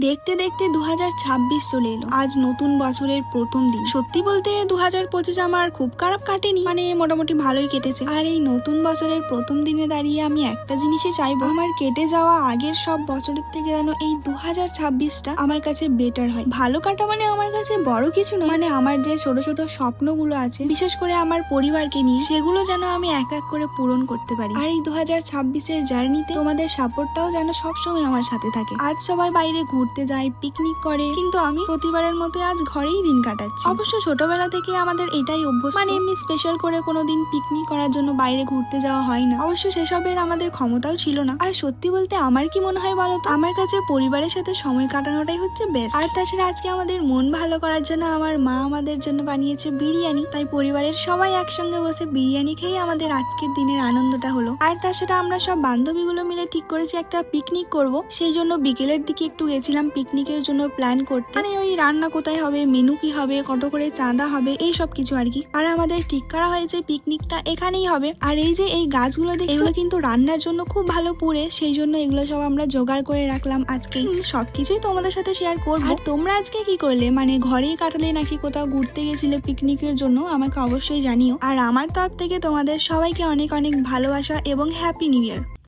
দেখতে দেখতে দু হাজার ছাব্বিশ চলে এলো। আজ নতুন বছরের প্রথম দিন। সত্যি বলতে দু হাজার পঁচিশ আমার খুব খারাপ কাটেনি। মানে মোটামুটি ভালোই কেটেছে। আর এই নতুন বছরের প্রথম দিনে দাঁড়িয়ে আমি একটা জিনিসই চাইব। আমার কেটে যাওয়া আগের সব বছরের থেকে যেন এই দু ছাব্বিশটা আমার কাছে বেটার হয়। ভালো কাটা মানে আমার কাছে বড় কিছু নয়। মানে আমার যে ছোট ছোট স্বপ্নগুলো আছে, বিশেষ করে আমার পরিবারকে নিয়ে, সেগুলো যেন আমি এক এক করে পূরণ করতে পারি। আর এই দু হাজার ছাব্বিশের জার্নিতে তোমাদের সাপোর্টটাও যেন সবসময় আমার সাথে থাকে। আজ সবাই বাইরে ঘুরতে যায় পিকনিক করে। কিন্তু আমি প্রতিবারের মতো আজ ঘরেই দিন কাটাচ্ছি। অবশ্য ছোটবেলা থেকে আমাদের এটাই অভ্যস্ত। মানে এমনি স্পেশাল করে কোনো দিন পিকনিক করার জন্য বাইরে ঘুরতে যাওয়া হয় না। অবশ্য সেসবের আমাদের ক্ষমতাও ছিল না। আর সত্যি বলতে আমার কি মনে হয় বলতো? আমার কাছে পরিবারের সাথে সময় কাটানোটাই হচ্ছে বেস্ট আর তাছাড়া আজকে আমাদের মন ভালো করার জন্য আমার মা আমাদের জন্য বানিয়েছে বিরিয়ানি। তাই পরিবারের সবাই একসঙ্গে বসে বিরিয়ানি খেয়ে আমাদের আজকের দিনের আনন্দটা হলো। আর তাছাড়া আমরা সব বান্ধবীগুলো মিলে ঠিক করেছি একটা পিকনিক করব। সেই জন্য বিকেলের দিকে একটু গেছিলাম। পিকনিকের জন্য প্ল্যান করতে। মানে ওই রান্না কোথায় হবে মেনু কি হবে কত করে চাঁদা হবে এই সব কিছু আর কি। আর আমাদের ঠিক করা হয়েছে পিকনিকটা এখানেই হবে। আর এই যে এই গাছগুলো দেখছ এগুলো কিন্তু রান্নার জন্য খুব ভালো পুড়ে সেই জন্য এগুলো সব আমরা জোগাড় করে রাখলাম আজকে। সবকিছুই তোমাদের সাথে শেয়ার করব। আর তোমরা আজকে কি করলে? মানে ঘরেই কাটালে নাকি কোথাও ঘুরতে গেছিলে পিকনিকের জন্য? আমাকে অবশ্যই জানিও। আর আমার তরফ থেকে তোমাদের সবাইকে অনেক অনেক ভালোবাসা এবং হ্যাপি নিউ ইয়ার